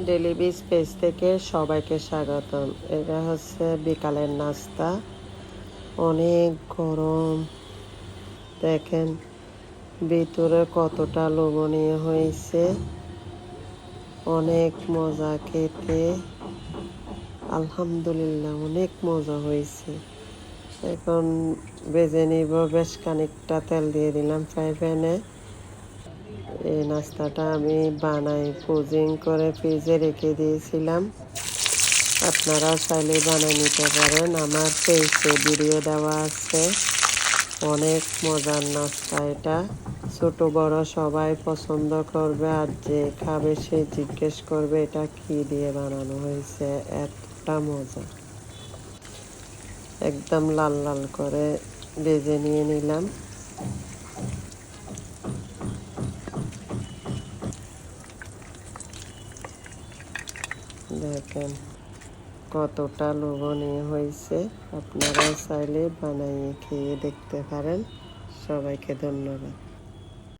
Daily beach page থেকে সবাইকে স্বাগতম। এটা হচ্ছে বিকালের নাস্তা। অনেক গরম। দেখেন, ভিতরে কতটা লোভনীয় হয়েছে। অনেক মজা খেতে। আলহামদুলিল্লাহ, অনেক মজা হয়েছে। এখন বেজে নিব বেশ খানিকটা তেল দিয়ে দিলাম ফ্রাই প্যানে। এই নাস্তাটা আমি বানাই। পুজিং করে ফ্রিজে রেখে দিয়েছিলাম। আপনারা চাইলে বানিয়ে নিতে পারেন। আমার পেজে ভিডিও দেওয়া আছে। অনেক মজার নাস্তা এটা। ছোট, বড় সবাই পছন্দ করবে আর যে খাবে সে জিজ্ঞেস করবে, এটা কি দিয়ে বানানো হয়েছে? এতটা মজা। একদম লাল লাল করে ভেজে নিয়ে নিলাম। দেখেন কতটা লোভনীয় হয়েছে। আপনারা চাইলে বানাইয়ে খেয়ে দেখতে পারেন। সবাইকে ধন্যবাদ।